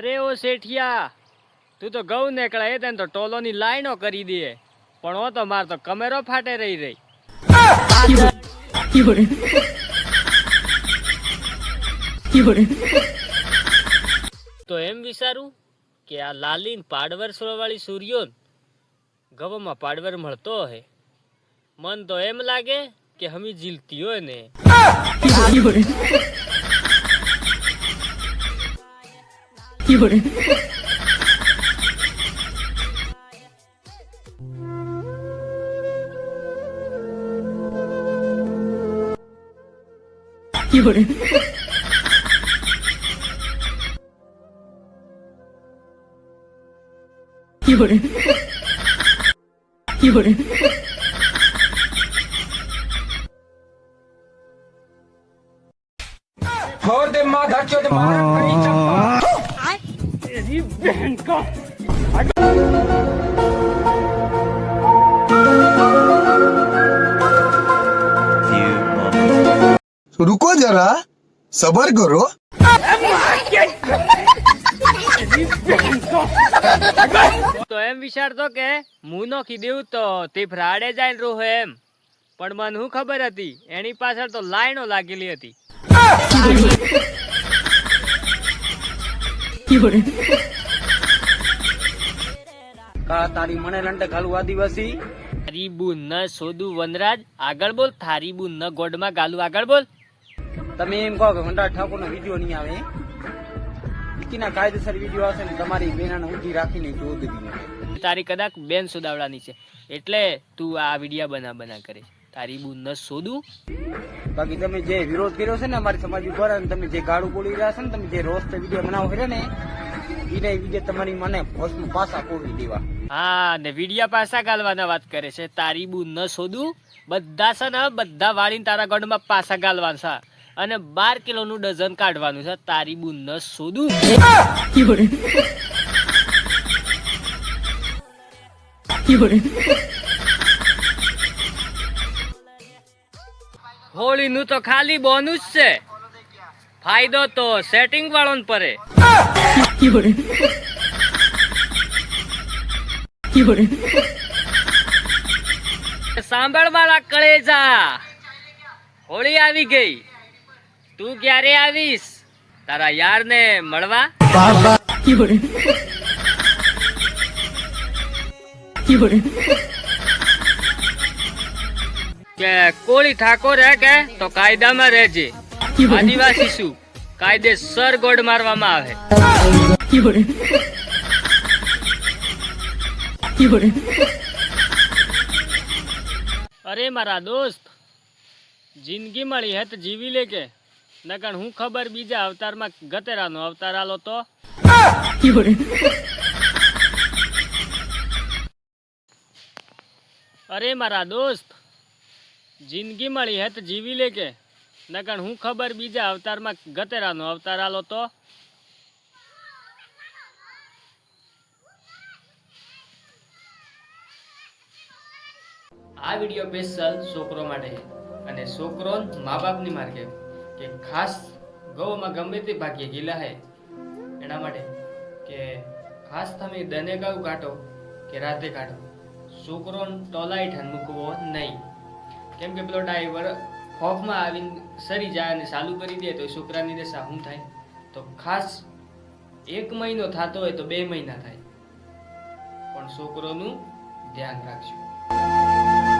અરે ઓ શેઠિયા, તું તો ગૌ નીકળે તને તો ટોલોની લાઈનો કરી દે. પણ હો તો માર તો કમેરો ફાટે રહી રહી. તો એમ વિચારું કે આ લાલીન પાડવર સોળવાળી સૂર્યોન ગવામાં પાડવર મળતો હે. મન તો એમ લાગે કે હમી જીલતી હોય ને. 有人，有人， 有人，有人，有人， ਹੋਰ ਦੇ ਮਾਂ ਧੱਚੋ ਤੇ ਮਾਰਨ ਖੜੀ ਚੱਪਾ તેરી બહેન કા રૂકો જરા સબર કરો. તો એમ વિચારતો કે હું નો દેવું તો તે ફ્રાડે જાય રોહ એમ. પણ મને હું ખબર હતી એની પાછળ તો લાઈનો લાગેલી હતી. કા તારી મને લંડે ગાલું આદિવાસી? થારી બુન ન સોદું વનરાજ આગળ બોલ. થારી બુન ન ગોડમાં ગાલું. આગળ બોલ. તમે એમ કહો કે વનરાજ ઠાકોર નો વીડિયો નહીં આવે? વિકીના કાયદેસર વીડિયો આવશે ને તમારી બેનાને ઉધી રાખીને જોદ તારી કદાચ બેન સોદાવડાની છે. એટલે તું આ વિડીયા બના બના કરે છે. તારી ન સોદું. બાકી તમે જે વિરોધ કર્યો છે ને અમારી સમાજ ઉપર અને તમે જે ગાળું બોલી રહ્યા છે ને તમે જે રોસ્ટ વીડિયો બનાવો છે ને એને વીડિયો તમારી મને ભસ્મ પાસા કોવી દેવા. હા ને વિડિયા પાસા ગાલવાના વાત કરે છે. તારી ન સોદું બધા છે ને બધા વાળીને તારા ગઢમાં પાસા ગાલવાના છે. અને બાર કિલોનું ડઝન કાઢવાનું છે. તારી ન શોધું 有 હોળી નું તો ખાલી બોનું જ છે. ફાયદો તો સેટિંગ વાળો ને પરે. સાંભળવાળા મારા કળેજા હોળી આવી ગઈ. તું ક્યારે આવીશ? તારા યાર ને મળવા? બાબા. કે કોળી ઠાકોર હે કે, તો કાયદામાં રહેજે. આદિવાસી શું? કાયદેસર ગોડ મારવામાં આવે. અરે મારા દોસ્ત, જિંદગી મળી હે તો જીવી લે કે. નકર હું ખબર બીજા અવતારમાં ગતેરાનો અવતાર આલો તો? અરે મારા દોસ્ત જિંદગી મળી હે તો જીવી લે કે. નકણ હું ખબર બીજા અવતારમાં ગતેરાનો અવતાર આલો તો? આ વીડિયો સ્પેશિયલ છોકરો માટે અને છોકરો મા બાપની માર્કે કે ખાસ ગૌમાં ગમે તે ભાગ્ય ગીલા હે. એના માટે કે ખાસ તમે દને ગાઉ કાઢો કે રાતે કાઢો. છોકરો ટોલાઈ ઠન મૂકવો નહીં. કેમ કે પેલો ડ્રાઈવર હોફમાં આવીને સરી જાય અને ચાલુ કરી દે તો એ છોકરાની દશા શું થાય? તો ખાસ એક મહિનો થતો હોય તો બે મહિના થાય. પણ છોકરોનું ધ્યાન રાખજો.